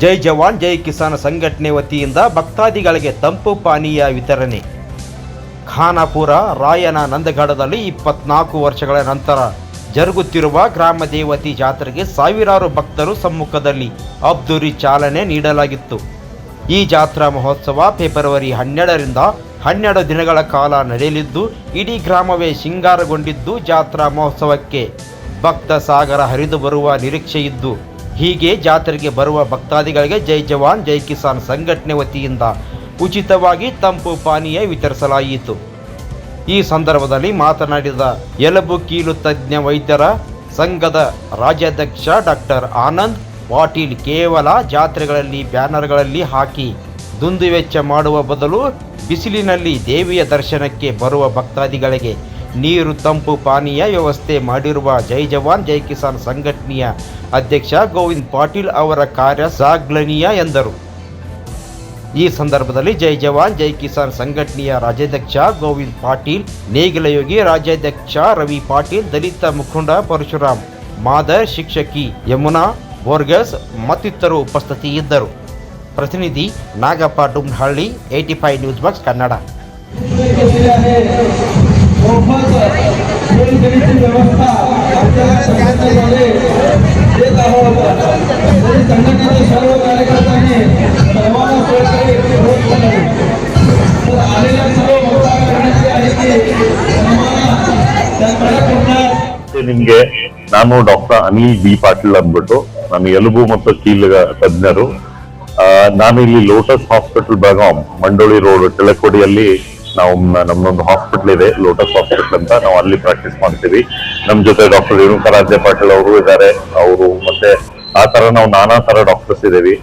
ಜೈ ಜವಾನ್, ಜೈ ಕಿಸಾನ್ ಸಂಘಟನೆ ವತಿಯಿಂದ ಭಕ್ತಾದಿಗಳಿಗೆ ತಂಪು ಪಾನೀಯ ವಿತರಣೆ. ಖಾನಾಪುರ, ರಾಯನ ನಂದಗಡದಲ್ಲಿ ಇಪ್ಪತ್ನಾಲ್ಕು ವರ್ಷಗಳ ನಂತರ ಜರುಗುತ್ತಿರುವ ಗ್ರಾಮ ದೇವತಿ ಜಾತ್ರೆಗೆ ಸಾವಿರಾರು ಭಕ್ತರು ಸಮ್ಮುಖದಲ್ಲಿ ಅಬ್ದುರಿ ಚಾಲನೆ ನೀಡಲಾಗಿತ್ತು. ಈ ಜಾತ್ರಾ ಮಹೋತ್ಸವ ಫೆಬ್ರವರಿ ಹನ್ನೆರಡರಿಂದ ಹನ್ನೆರಡು ದಿನಗಳ ಕಾಲ ನಡೆಯಲಿದ್ದು, ಇಡೀ ಗ್ರಾಮವೇ ಶೃಂಗಾರಗೊಂಡಿದ್ದು ಜಾತ್ರಾ ಮಹೋತ್ಸವಕ್ಕೆ ಭಕ್ತ ಸಾಗರ ಹರಿದು ಬರುವ ನಿರೀಕ್ಷೆ ಇದ್ದು ಹೀಗೆ ಜಾತ್ರೆಗೆ ಬರುವ ಭಕ್ತಾದಿಗಳಿಗೆ ಜೈ ಜವಾನ್, ಜೈ ಕಿಸಾನ್ ಸಂಘಟನೆ ವತಿಯಿಂದ ಉಚಿತವಾಗಿ ತಂಪು ಪಾನೀಯ ವಿತರಿಸಲಾಯಿತು. ಈ ಸಂದರ್ಭದಲ್ಲಿ ಮಾತನಾಡಿದ ಎಲುಬು ಕೀಲು ತಜ್ಞ ವೈದ್ಯರ ಸಂಘದ ರಾಜ್ಯಾಧ್ಯಕ್ಷ ಡಾಕ್ಟರ್ ಆನಂದ್ ಪಾಟೀಲ್ ಕೇವಲ ಜಾತ್ರೆಗಳಲ್ಲಿ ಬ್ಯಾನರ್ಗಳಲ್ಲಿ ಹಾಕಿ ದುಂದುವೆಚ್ಚ ಮಾಡುವ ಬದಲು ಬಿಸಿಲಿನಲ್ಲಿ ದೇವಿಯ ದರ್ಶನಕ್ಕೆ ಬರುವ ಭಕ್ತಾದಿಗಳಿಗೆ ನೀರು ತಂಪು ಪಾನೀಯ ವ್ಯವಸ್ಥೆ ಮಾಡಿರುವ ಜೈ ಜವಾನ್, ಜೈ ಕಿಸಾನ್ ಸಂಘಟನೆಯ ಅಧ್ಯಕ್ಷ ಗೋವಿಂದ್ ಪಾಟೀಲ್ ಅವರ ಕಾರ್ಯ ಸಾಗ್ಲನೀಯ ಎಂದರು. ಈ ಸಂದರ್ಭದಲ್ಲಿ ಜೈ ಜವಾನ್, ಜೈ ಕಿಸಾನ್ ಸಂಘಟನೆಯ ರಾಜ್ಯಾಧ್ಯಕ್ಷ ಗೋವಿಂದ್ ಪಾಟೀಲ್ ನೇಗಿಲಯೋಗಿ ರಾಜ್ಯಾಧ್ಯಕ್ಷ ರವಿ ಪಾಟೀಲ್, ದಲಿತ ಮುಖಂಡ ಪರಶುರಾಮ್ ಮಾದರ್, ಶಿಕ್ಷಕಿ ಯಮುನಾ ಬೋರ್ಗಸ್ ಮತ್ತಿತರರು ಉಪಸ್ಥಿತಿಯಿದ್ದರು. ಪ್ರತಿನಿಧಿ Nagappa Dumnahalli AT five news box Kannada. मोफत खेळखेळीची व्यवस्था आपल्याला संघटनेद्वारे देत आहोत तरी संघटनेच्या सर्व कार्यकर्त्यांनी सर्वांना सहकार्य होत नाही तर आलेल्या सर्व भक्तांची आहे की आम्हाला त्यांकडे पुन्हा ಮತ್ತೆ ನಿಮ್ಗೆ ನಾನು ಡಾಕ್ಟರ್ ಅನಿಲ್ ಬಿ ಪಾಟೀಲ್ ಅಂದ್ಬಿಟ್ಟು ನಾನು ಎಲುಬು ಮತ್ತು ಕೀಲು ತಜ್ಞರು ಆ, ನಾನು ಇಲ್ಲಿ lotus hospital Belgaum Mandoli road ತಿಳಕೋಡಿಯಲ್ಲಿ ನಾವು ನಮ್ದೊಂದು ಹಾಸ್ಪಿಟಲ್ ಇದೆ ಲೋಟಸ್ ಹಾಸ್ಪಿಟಲ್ ಅಂತ. ನಾವು ಅಲ್ಲಿ ಪ್ರಾಕ್ಟೀಸ್ ಮಾಡ್ತೀವಿ. ನಮ್ಮ ಜೊತೆ ಡಾಕ್ಟರ್ ರೇಣುಕರಾಜ್ಯ ಪಾಟೀಲ್ ಅವರು ಇದ್ದಾರೆ. ಅವರು ಮತ್ತೆ ಆ ತರ ನಾವು ನಾನಾ ತರ ಡಾಕ್ಟರ್ಸ್ ಇದ್ದೀವಿ.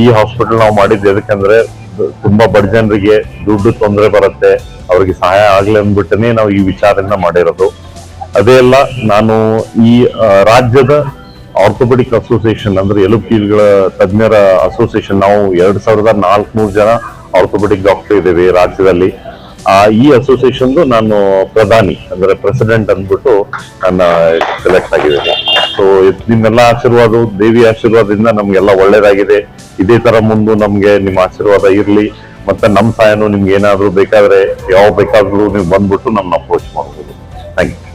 ಈ ಹಾಸ್ಪಿಟಲ್ ನಾವು ಮಾಡಿದ್ದು ಎದಕ್ಕಂದ್ರೆ, ತುಂಬಾ ಬಡ ಜನರಿಗೆ ದುಡ್ಡು ತೊಂದರೆ ಬರುತ್ತೆ. ಅವ್ರಿಗೆ ಸಹಾಯ ಆಗ್ಲಿ ಅಂದ್ಬಿಟ್ಟನೆ ನಾವು ಈ ವಿಚಾರದಿಂದ ಮಾಡಿರೋದು. ಅದೇ ಅಲ್ಲ, ನಾನು ಈ ರಾಜ್ಯದ ಆರ್ಥೋಪೆಡಿಕ್ ಅಸೋಸಿಯೇಷನ್ ಅಂದ್ರೆ ಎಲುಬು ತಜ್ಞರ ಅಸೋಸಿಯೇಷನ್ ನಾವು ಎರಡ್ ಸಾವಿರದ ನಾಲ್ಕುನೂರು ಜನ ಆರ್ಥೋಪೆಡಿಕ್ ಡಾಕ್ಟರ್ ಇದ್ದೇವೆ ರಾಜ್ಯದಲ್ಲಿ. ಆ, ಈ ಅಸೋಸಿಯೇಷನ್ ನಾನು ಪ್ರಧಾನಿ, ಅಂದ್ರೆ ಪ್ರೆಸಿಡೆಂಟ್ ಅಂದ್ಬಿಟ್ಟು ನನ್ನ ಸೆಲೆಕ್ಟ್ ಆಗಿದೆ ಸೊ ನಿಮ್ಮೆಲ್ಲ ಆಶೀರ್ವಾದ, ದೇವಿ ಆಶೀರ್ವಾದದಿಂದ ನಮ್ಗೆಲ್ಲ ಒಳ್ಳೇದಾಗಿದೆ. ಇದೇ ತರ ಮುಂದೆ ನಮ್ಗೆ ನಿಮ್ಮ ಆಶೀರ್ವಾದ ಇರ್ಲಿ. ಮತ್ತೆ ನಮ್ಮ ಸಹಾಯನೂ ನಿಮ್ಗೆ ಏನಾದ್ರೂ ಬೇಕಾದ್ರೆ, ಯಾವ ಬೇಕಾದ್ರೂ ನೀವು ಬಂದ್ಬಿಟ್ಟು ನಮ್ಮನ್ನ ಅಪ್ರೋಚ್ ಮಾಡ್ಬೋದು. Thank you